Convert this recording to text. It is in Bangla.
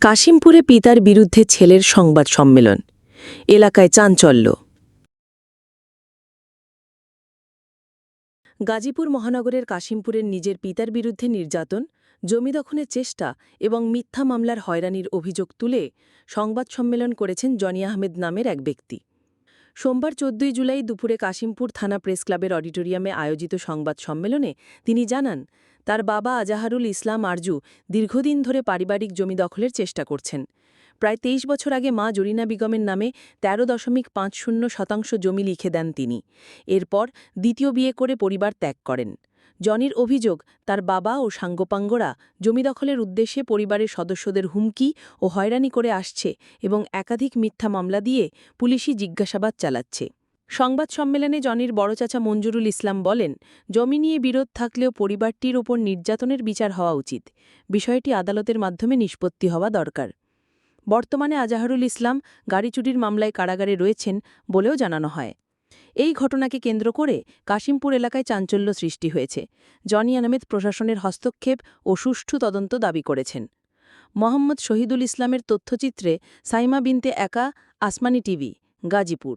কাশিমপুরে পিতার বিরুদ্ধে ছেলের সংবাদ সম্মেলন। এলাকায় চাঞ্চল্য। গাজীপুর মহানগরের কাশিমপুরের নিজের পিতার বিরুদ্ধে নির্যাতন, জমি দখনের চেষ্টা এবং মিথ্যা মামলার হয়রানির অভিযোগ তুলে সংবাদ সম্মেলন করেছেন জনি আহমেদ নামের এক ব্যক্তি। সোমবার চোদ্দই জুলাই দুপুরে কাশিমপুর থানা প্রেস ক্লাবের অডিটোরিয়ামে আয়োজিত সংবাদ সম্মেলনে তিনি জানান, তার বাবা আজাহারুল ইসলাম আরজু দীর্ঘদিন ধরে পারিবারিক জমি দখলের চেষ্টা করছেন। প্রায় তেইশ বছর আগে মা জরিনা বেগমের নামে তেরো দশমিক পাঁচ শূন্য শতাংশ জমি লিখে দেন তিনি। এরপর দ্বিতীয় বিয়ে করে পরিবার ত্যাগ করেন। জনির অভিযোগ, তার বাবা ও সাঙ্গপাঙ্গরা জমি দখলের উদ্দেশ্যে পরিবারের সদস্যদের হুমকি ও হয়রানি করে আসছে এবং একাধিক মিথ্যা মামলা দিয়ে পুলিশি জিজ্ঞাসাবাদ চালাচ্ছে। সংবাদ সম্মেলনে জনির বড় চাচা মঞ্জুরুল ইসলাম বলেন, জমি নিয়ে বিরোধ থাকলেও পরিবারটির ওপর নির্যাতনের বিচার হওয়া উচিত। বিষয়টি আদালতের মাধ্যমে নিষ্পত্তি হওয়া দরকার। বর্তমানে আজাহারুল ইসলাম গাড়ি চুরির মামলায় কারাগারে রয়েছেন বলেও জানানো হয়। এই ঘটনাকে কেন্দ্র করে কাশিমপুর এলাকায় চাঞ্চল্য সৃষ্টি হয়েছে। জনি আনামেদ প্রশাসনের হস্তক্ষেপ ও সুষ্ঠু তদন্ত দাবি করেছেন। মোহাম্মদ শহীদুল ইসলামের তথ্যচিত্রে সাইমা বিনতে একা, আসমানি টিভি, গাজীপুর।